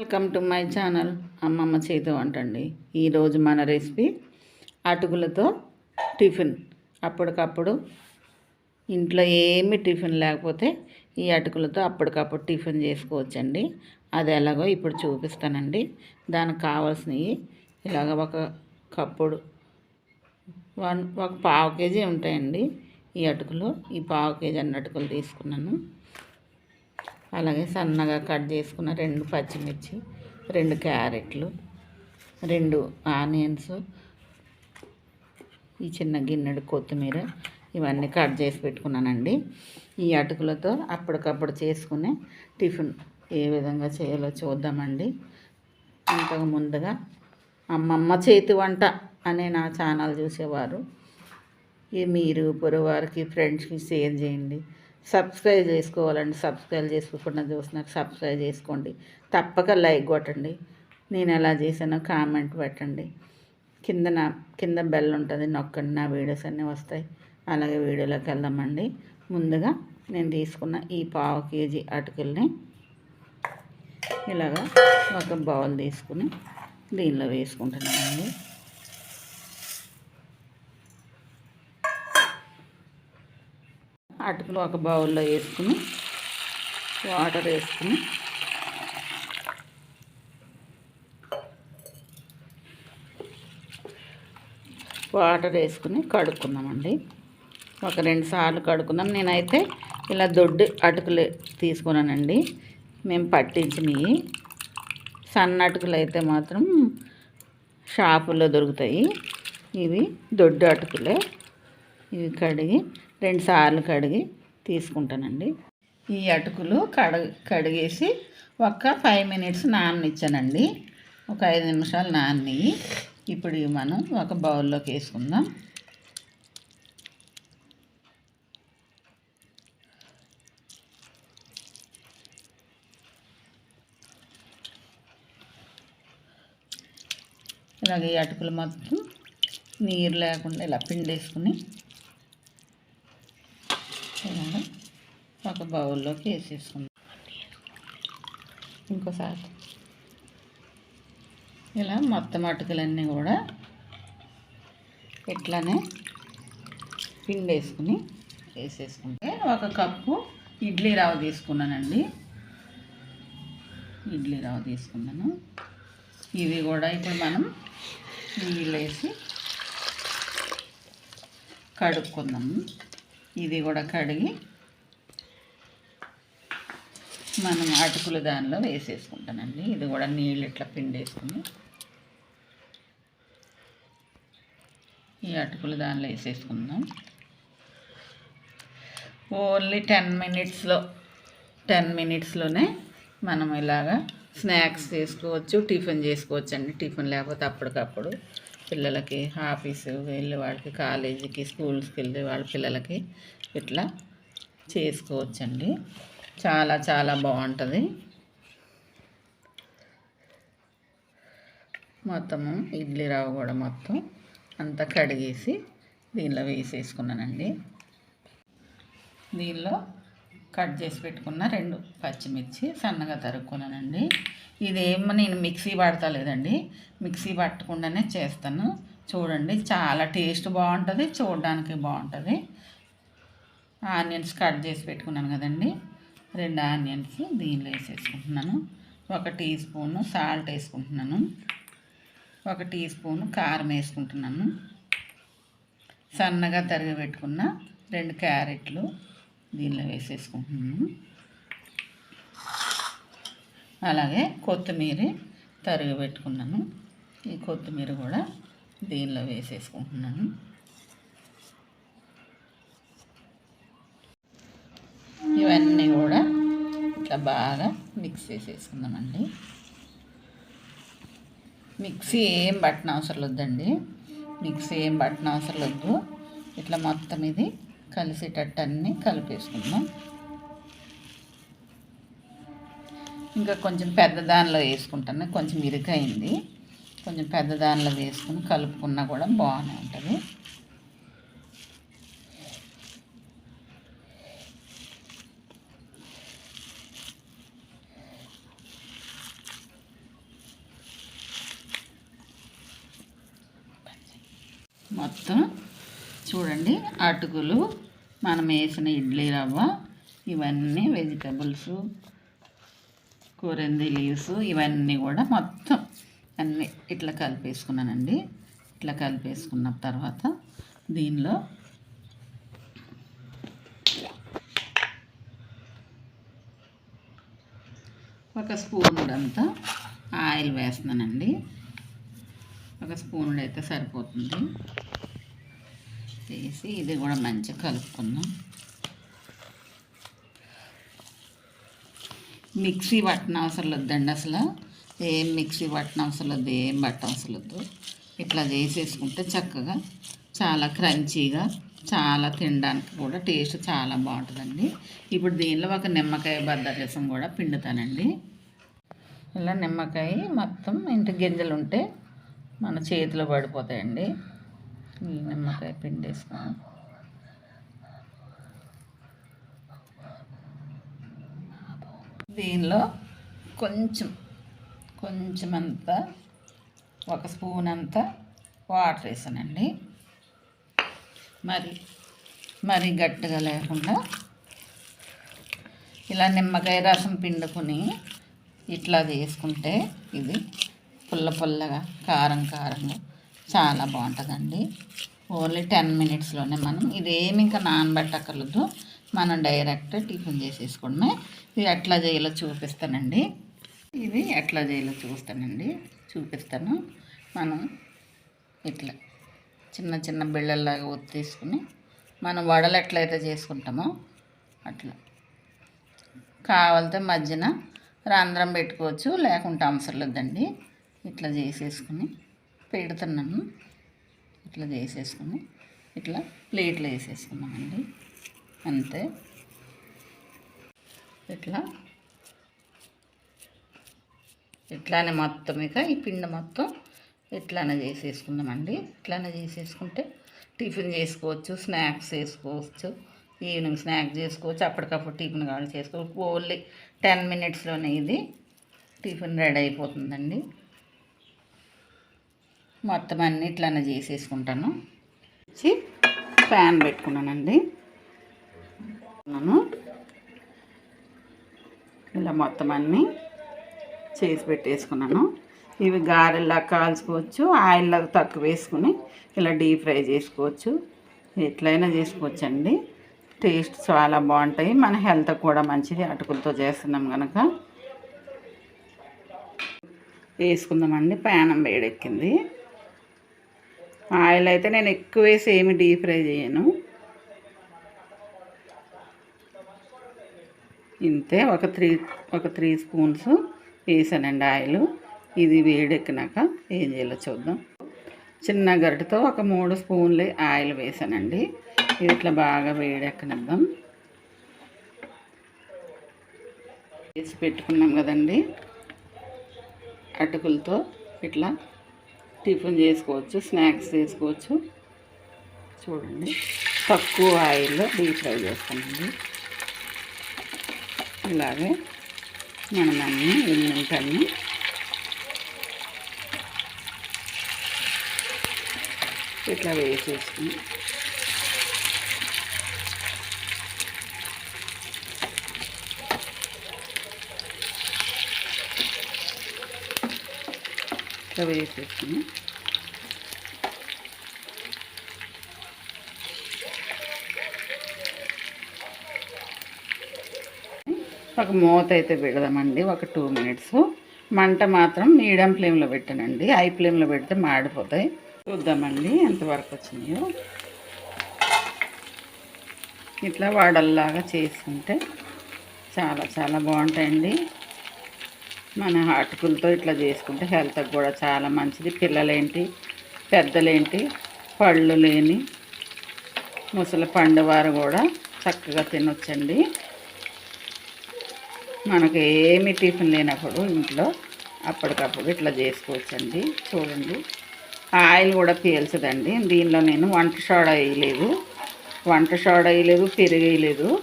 Welcome to my channel అమ్మమ్మ చేతి వంట అండి ఈరోజు మన రెసిపీ అటుకులతో టిఫిన్. అప్పటికప్పుడు ఇంట్లో ఏమి టిఫిన్ లేకపోతే ఈ అటుకులతో అప్పటికప్పుడు టిఫిన్ చేసుకోవచ్చండి. అది ఎలాగో ఇప్పుడు చూపిస్తానండి. దానికి కావాల్సినవి ఇలాగ ఒక కప్పుడు వన్ ఒక పావు కేజీ ఉంటాయండి ఈ అటుకులు. ఈ పావు కేజీ అన్ని అటుకులు తీసుకున్నాను. అలాగే సన్నగా కట్ చేసుకున్న రెండు పచ్చిమిర్చి రెండు క్యారెట్లు రెండు ఆనియన్స్ ఈ చిన్న గిన్నెడు కొత్తిమీర ఇవన్నీ కట్ చేసి పెట్టుకున్నానండి. ఈ అటుకులతో అప్పటికప్పుడు చేసుకునే టిఫిన్ ఏ విధంగా చేయాలో చూద్దామండి. ఇంతకు ముందుగా అమ్మమ్మ చేతి వంట అనే నా ఛానల్ చూసేవారు. ఈ మీరు పొరవారికి ఫ్రెండ్స్కి షేర్ చేయండి. సబ్స్క్రైబ్ చేసుకోవాలండి. సబ్స్క్రైబ్ చేసుకోకుండా చూస్తున్నారు సబ్స్క్రైబ్ చేసుకోండి. తప్పక లైక్ కొట్టండి. నేను ఎలా చేసానో కామెంట్ పెట్టండి. కింద నా కింద బెల్ ఉంటుంది. నొక్కండి. నా వీడియోస్ అన్నీ వస్తాయి. అలాగే వీడియోలోకి వెళ్దామండి. ముందుగా నేను తీసుకున్న ఈ పావు కేజీ అటుకుల్ని ఇలాగా ఒక బౌల్ తీసుకుని దీనిలో వేసుకుంటున్నానండి. అటుకులు ఒక బౌల్లో వేసుకుని వాటర్ వేసుకుని. వాటర్ వేసుకుని కడుక్కుందామండి. ఒక రెండు సార్లు కడుక్కుందాం. నేనైతే ఇలా దొడ్డు అటుకులు తీసుకున్నానండి. మేము పట్టించినవి. సన్న అటుకులు అయితే మాత్రం షాపుల్లో దొరుకుతాయి. ఇవి దొడ్డు అటుకులే. ఇవి కడిగి రెండు సార్లు కడిగి తీసుకుంటానండి. ఈ అటుకులు కడ కడిగేసి ఒక ఫైవ్ మినిట్స్ నాననిచ్చానండి. ఒక ఐదు నిమిషాలు నాన్ని ఇప్పుడు మనం ఒక బౌల్లోకి వేసుకుందాం. ఇలాగ ఈ అటుకులు మొత్తం నీరు లేకుండా ఇలా పిండేసుకుని ఇలాగ ఒక బౌల్లోకి వేసేసుకుందాం. ఇంకోసారి. ఇలా మొత్తం అటుకులన్నీ కూడా ఇట్లానే పిండేసుకుని వేసేసుకుంటే ఒక కప్పు ఇడ్లీ రవ్వ తీసుకున్నానండి. ఇడ్లీ రవ్వ తీసుకున్నాను. ఇవి కూడా ఇప్పుడు మనం నీళ్ళు వేసి కడుక్కుందాము ఇది కూడా కడిగి మనం అటుకులు దానిలో వేసేసుకుంటానండి. ఇది కూడా నీళ్ళు ఇట్లా పిండేసుకుని. ఈ అటుకులు దానిలో వేసేసుకుందాం. ఓన్లీ టెన్ మినిట్స్లో టెన్ మినిట్స్లోనే మనం ఇలాగా స్నాక్స్ చేసుకోవచ్చు టిఫిన్ చేసుకోవచ్చు అండి టిఫిన్ లేకపోతే అప్పటికప్పుడు పిల్లలకి ఆఫీసు వెళ్ళే వాళ్ళకి కాలేజీకి స్కూల్స్కి వెళ్ళే వాళ్ళ పిల్లలకి ఇట్లా చేసుకోవచ్చండి. చాలా చాలా బాగుంటుంది. మొత్తము ఇడ్లీ రవ్వ కూడా మొత్తం అంతా కడిగేసి దీనిలో వేసేసుకున్నానండి. దీనిలో కట్ చేసి పెట్టుకున్న రెండు పచ్చిమిర్చి సన్నగా తరుక్కున్నానండి. ఇదేమో నేను మిక్సీ పడతా లేదండి మిక్సీ పట్టకుండానే చేస్తాను. చూడండి చాలా టేస్ట్ బాగుంటుంది చూడడానికి బాగుంటుంది. ఆనియన్స్ కట్ చేసి పెట్టుకున్నాను కదండి. రెండు ఆనియన్స్ దీనిలో వేసేసుకుంటున్నాను. ఒక టీ స్పూను సాల్ట్ వేసుకుంటున్నాను. ఒక టీ స్పూను కారం వేసుకుంటున్నాను. సన్నగా తరిగి పెట్టుకున్న రెండు క్యారెట్లు దీనిలో వేసేసుకుంటున్నాను. అలాగే కొత్తిమీర తరిగి పెట్టుకున్నాను ఈ కొత్తిమీర కూడా దీనిలో వేసేసుకుంటున్నాను. ఇవన్నీ కూడా ఇట్లా బాగా మిక్స్ చేసేసుకుందామండి. మిక్సీ ఏం బట్టన అవసరం వద్దండి మిక్సీ ఏం బట్టన అవసరం వద్దు ఇట్లా మొత్తం ఇది కలిసేటట్టు అన్నీ కలిపేసుకుందాం. ఇంకా కొంచెం పెద్ద దానిలో వేసుకుంటాను. కొంచెం ఇరుకైంది. కొంచెం పెద్ద దానిలో వేసుకుని కలుపుకున్నా కూడా బాగానే ఉంటుంది. మొత్తం చూడండి. అటుకులు మనం వేసిన ఇడ్లీ రవ్వ ఇవన్నీ వెజిటబుల్స్ కూరంది లీవ్స్ ఇవన్నీ కూడా మొత్తం అన్నీ ఇట్లా కలిపేసుకున్నానండి. ఇట్లా కలిపేసుకున్న తర్వాత దీనిలో ఒక స్పూన్డంతా ఆయిల్ వేస్తున్నానండి. ఒక స్పూన్ అయితే సరిపోతుంది. వేసి ఇది కూడా మంచిగా కలుపుకుందాం. మిక్సీ పట్టిన అవసరం వద్దండి అసలు. ఏం మిక్సీ పట్టిన అవసరం వద్దు ఏం పట్ట అవసరం వద్దు ఇట్లా చేసేసుకుంటే చక్కగా చాలా క్రంచీగా చాలా తినడానికి కూడా టేస్ట్ చాలా బాగుంటుందండి. ఇప్పుడు దీనిలో ఒక నిమ్మకాయ బద్దరసం కూడా పిండుతానండి. ఇలా నిమ్మకాయ మొత్తం ఇంటి గింజలు ఉంటే మన చేతిలో పడిపోతాయండి. ఈ నిమ్మకాయ పిండేసుకొని దీనిలో కొంచెం కొంచెం అంత ఒక స్పూన్ అంత వాటర్ వేసానండి. మరి మరి గట్టిగా లేకుండా ఇలా నిమ్మకాయ రసం పిండుకొని ఇట్లా చేసుకుంటే ఇది పుల్ల పుల్లగా కారం కారంగా చాలా బాగుంటుందండి. ఓన్లీ టెన్ మినిట్స్లోనే మనం ఇదేమి ఇంకా నానబెట్టక్కర్లేదు. మనం డైరెక్ట్ టిఫిన్ చేసేసుకోవడమే. ఇది ఎట్లా చేయాలో చూపిస్తానండి. ఇది ఎట్లా చేయాలో చూస్తానండి. చూపిస్తాను. మనం ఇట్లా చిన్న చిన్న బిళ్ళల్లాగా ఒత్తేసుకుని మనం వడలు ఎట్లయితే చేసుకుంటామో అట్లా. కావాలితే మధ్యన రంధ్రం పెట్టుకోవచ్చు లేకుంటే అవసరం లేదండి. ఇట్లా చేసేసుకుని పెడుతున్నాను. ఇట్లా చేసేసుకుని ఇట్లా ప్లేట్లో వేసేసుకున్నామండి అంతే. ఇట్లా. ఇట్లానే మొత్తం ఇక ఈ పిండి మొత్తం ఇట్లానే చేసేసుకుందామండి. ఇట్లానే చేసేసుకుంటే టిఫిన్ చేసుకోవచ్చు స్నాక్స్ చేసుకోవచ్చు ఈవినింగ్ స్నాక్ చేసుకోవచ్చు అప్పటికప్పుడు టిఫిన్ కావాలి చేసుకోవచ్చు ఓన్లీ టెన్ మినిట్స్లోనే ఇది టిఫిన్ రెడీ అయిపోతుందండి. మొత్తం అన్ని ఇట్లానే చేసేసుకుంటాను. వచ్చి ప్యాన్ పెట్టుకున్నానండి. ఇలా మొత్తం అన్నీ చేసి పెట్టేసుకున్నాను. ఇవి గారెల్లా కాల్చుకోవచ్చు ఆయిల్లో తక్కువ వేసుకుని ఇలా డీప్ ఫ్రై చేసుకోవచ్చు. ఎట్లయినా చేసుకోవచ్చు అండి టేస్ట్ చాలా బాగుంటాయి. మన హెల్త్ కూడా మంచిది. అటుకులతో చేస్తున్నాం కనుక వేసుకుందామండి. ప్యానం వేడెక్కింది. ఆయిల్ అయితే నేను ఎక్కువ వేసి ఏమి డీప్ ఫ్రై చేయను. ఇంతే ఒక త్రీ ఒక త్రీ స్పూన్స్ వేసానండి ఆయిల్. ఇది వేడెక్కినాక ఏం చేయాలో చూద్దాం. చిన్న గరిటతో ఒక మూడు స్పూన్లు ఆయిల్ వేసానండి. ఇది ఇట్లా బాగా వేడెక్కనిద్దాం. వేసి పెట్టుకున్నాం కదండి. అటుకులతో ఇట్లా టిఫిన్ చేసుకోవచ్చు స్నాక్స్ చేసుకోవచ్చు. చూడండి. తక్కువ ఆయిల్లో డీప్ ఫ్రై చేస్తామండి ఇలాగే మనం అన్నీ ఎన్నింటన్నీ ఇట్లా వేసేసుకుని ఇట్లా వేసేసుకుని ఒక మూత అయితే పెడదామండి ఒక టూ మినిట్స్. మంట మాత్రం మీడియం ఫ్లేమ్లో పెట్టానండి. హై ఫ్లేమ్లో పెడితే మాడిపోతాయి. చూద్దామండి ఎంతవరకు వచ్చినాయో. ఇట్లా వాడల్లాగా చేసుకుంటే చాలా చాలా బాగుంటాయండి. మన అటుకులతో ఇట్లా చేసుకుంటే హెల్త్కి కూడా చాలా మంచిది. పిల్లలేంటి? పెద్దలేంటి? పళ్ళు లేని ముసలి పండువారు కూడా చక్కగా తినొచ్చండి. మనకు ఏమి టిఫిన్ లేనప్పుడు ఇంట్లో అప్పటికప్పుడు ఇట్లా చేసుకోవచ్చండి. చూడండి. ఆయిల్ కూడా పీల్చదండి. దీనిలో నేను వంట సోడా వేయలేదు. వంట సోడా వేయలేదు పెరుగు వేయలేదు.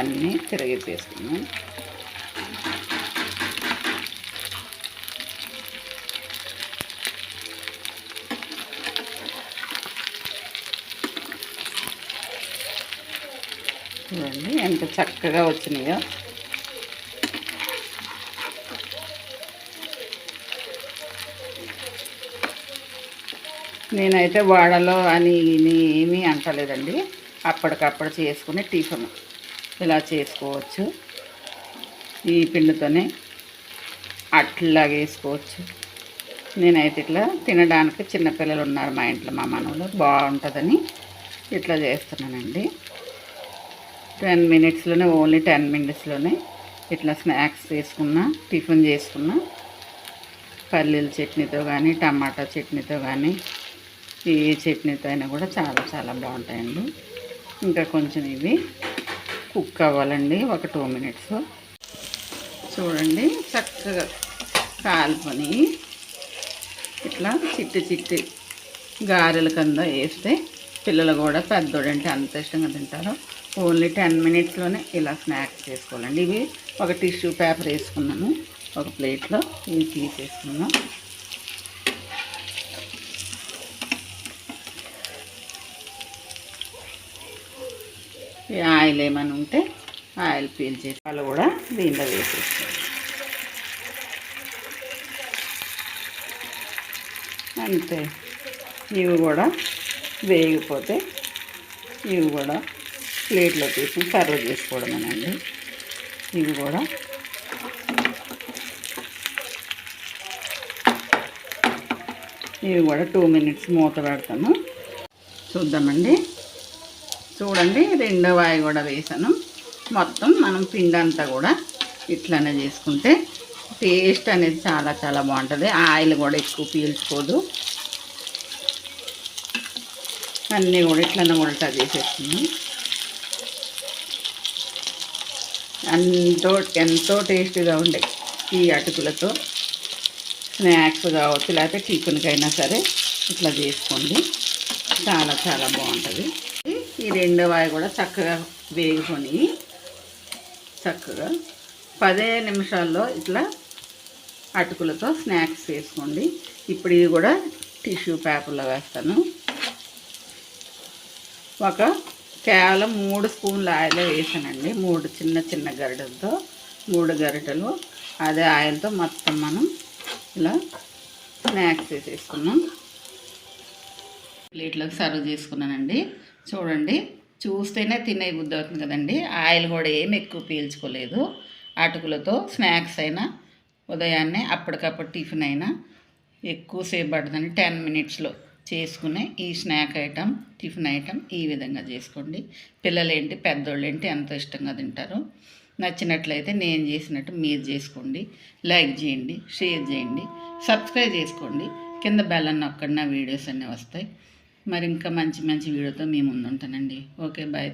దాన్ని అన్నీ చూడండి ఎంత చక్కగా వచ్చినాయో. నేనైతే వాడలో అని ఏమీ అంటలేదండి. అప్పటికప్పుడు చేసుకునే టిఫిన్. ఇలా చేసుకోవచ్చు. ఈ పిండితోనే అట్లాగే వేసుకోవచ్చు. నేనైతే ఇట్లా తినడానికి చిన్నపిల్లలు ఉన్నారు మా ఇంట్లో మా మనవులు. బాగుంటుందని ఇట్లా చేస్తున్నానండి. టెన్ మినిట్స్లోనే ఓన్లీ టెన్ మినిట్స్లోనే ఇట్లా స్నాక్స్ చేసుకున్నా టిఫిన్ చేసుకున్నా పల్లీల చట్నీతో కానీ టమాటా చట్నీతో కానీ ఏ చట్నీతో అయినా కూడా చాలా చాలా బాగుంటాయండి. ఇంకా కొంచెం ఇవి కుక్ అవ్వాలండి ఒక టూ మినిట్స్. చూడండి చక్కగా కాలుకొని ఇట్లా చిట్టి చిట్టి గారెల కింద వేస్తే పిల్లలు కూడా పెద్దోడంటే అంత ఇష్టంగా తింటారు. ఓన్లీ టెన్ మినిట్స్లోనే ఇలా స్నాక్స్ చేసుకోవాలండి. ఇవి ఒక టిష్యూ పేపర్ వేసుకున్నాను ఒక ప్లేట్లో ఇవి తీసేసుకున్నాం ఆయిల్ ఏమైనా ఉంటే ఆయిల్ పీల్ చేసి వాళ్ళు కూడా దీంట్లో వేసేస్తాం అంతే. ఇవి కూడా వేగిపోతే ఇవి కూడా ప్లేట్లో తీసి సర్వ్ చేసుకోవడమేనండి. ఇవి కూడా ఇవి కూడా టూ మినిట్స్ మూత పెడతాము చూద్దామండి. చూడండి రెండో వాయి కూడా వేసాను. మొత్తం మనం పిండి అంతా కూడా ఇట్లానే చేసుకుంటే టేస్ట్ అనేది చాలా చాలా బాగుంటుంది. ఆయిల్ కూడా ఎక్కువ పీల్చుకోదు. అన్నీ కూడా ఇట్లనే ఉల్టా చేసేస్తుంది ఎంతో ఎంతో టేస్టీగా ఉండే ఈ అటుకులతో. స్నాక్స్ కావచ్చు లేకపోతే టిఫిన్కైనా సరే ఇట్లా చేసుకోండి. చాలా చాలా బాగుంటుంది. ఈ రెండో వాయి కూడా చక్కగా వేగుకొని చక్కగా పదే నిమిషాల్లో ఇట్లా అటుకులతో స్నాక్స్ వేసుకోండి ఇప్పుడు ఇవి కూడా టిష్యూ పేపర్లో వేస్తాను. ఒక కేవలం మూడు స్పూన్ల ఆయిల్ వేసానండి. మూడు చిన్న చిన్న గరిటెలతో మూడు గరిటలు అదే ఆయిల్తో మొత్తం మనం ఇలా స్నాక్స్ వేసేసుకున్నాం. ప్లేట్లోకి సర్వ్ చేసుకున్నానండి. చూడండి. చూస్తేనే తినే బుద్ధి అవుతుంది కదండి. ఆయిల్ కూడా ఏమి ఎక్కువ పీల్చుకోలేదు. అటుకులతో స్నాక్స్ అయినా ఉదయాన్నే అప్పటికప్పుడు టిఫిన్ అయినా ఎక్కువసేపు పడుతుంది టెన్ మినిట్స్లో చేసుకునే ఈ స్నాక్ ఐటమ్ టిఫిన్ ఐటమ్ ఈ విధంగా చేసుకోండి. పిల్లలేంటి పెద్దోళ్ళేంటి పెద్దోళ్ళు ఏంటి ఎంతో ఇష్టంగా తింటారు. నచ్చినట్లయితే నేను చేసినట్టు మీరు చేసుకోండి. లైక్ చేయండి షేర్ చేయండి సబ్స్క్రైబ్ చేసుకోండి. కింద బెల్ అన్న వీడియోస్ అన్నీ వస్తాయి. మరి ఇంకా మంచి మంచి వీడియోతో మేము ముందుంటానండి ఓకే బాయ్